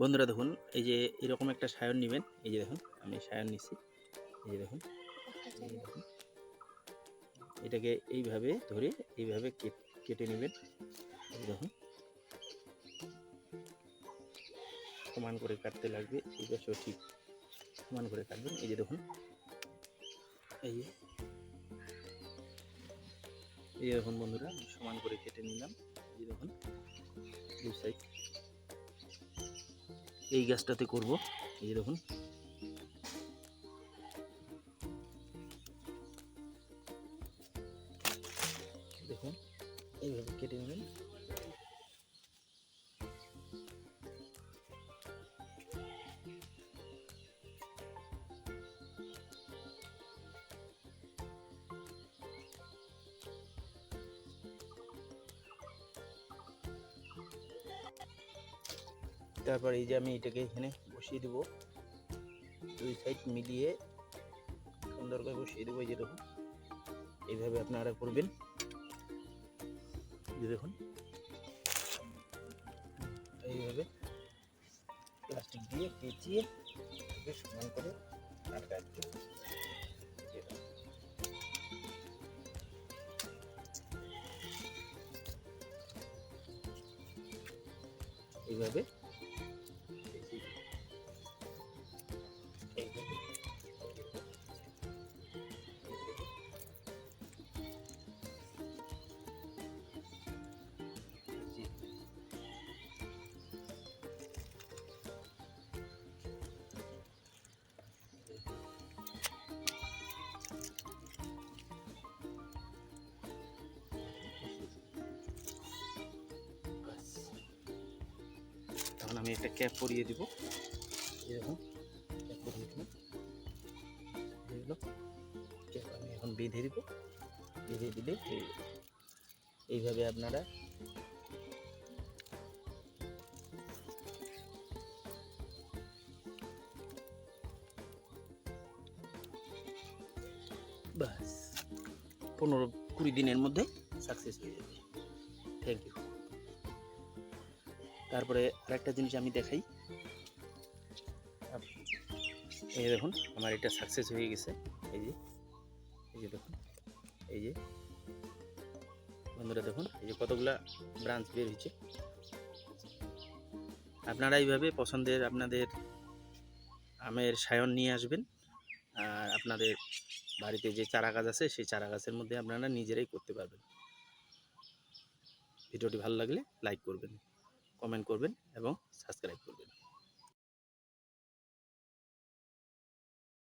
বন্ধুরা দেখুন, এই যে এরকম একটা সায়ন নেবেন, এই যে দেখুন, আমি সায়ন নিচ্ছি, এই যে দেখুন এটাকে এইভাবে ধরে এইভাবে কেট- নেবেন, এই দেখুন। সমান করে কাটতে লাগবে, এই পাশেও ঠিক সমান করে কাটবেন, এই যে দেখুন, এই যে, এই দেখুন বন্ধুরা, সমান করে কেটে নিলাম, এই দেখুন, দুই সাইড এই গাছটাতে করব। এই দেখুন। দেখুন এইভাবে কেটে নেবেন। তারপর এই যে আমি এটাকে এখানে বসিয়ে দেবো। দুই সাইড মিলিয়ে সুন্দর করে বসিয়ে দেবো এই দেখুন। এইভাবে আপনারা করবেন। দেখুন। এইভাবে প্লাস্টিক দিয়ে পেঁচিয়ে সমান করে। এইভাবে তখন আমি একটা ক্যাপ পরিয়ে দিব। দেখুন ক্যাপ পরিয়ে দিব এগুলো ক্যাপ আমি এখন বেঁধে দিব। বেঁধে দিলে এইভাবে আপনারা বাস, পনেরো কুড়ি দিনের মধ্যে সাকসেস হয়ে যাবে। থ্যাংক ইউ তারপরে আরেকটা জিনিস আমি দেখাই। এই দেখুন, আমার এটা সাকসেস হয়ে গেছে। এই যে এই যে দেখুন, এই যে। বন্ধুরা দেখুন, এই যে কতগুলা ব্রাঞ্চ বের হয়েছে। আপনারা এইভাবে পছন্দের আপনাদের আমের সায়ন নিয়ে আসবেন। আর আপনাদের বাড়িতে যে চারা গাছ আছে, সেই চারা গাছের মধ্যে আপনারা নিজেরাই করতে পারবেন। ভিডিওটি ভালো লাগলে লাইক করবেন। কমেন্ট করবেন এবং সাবস্ক্রাইব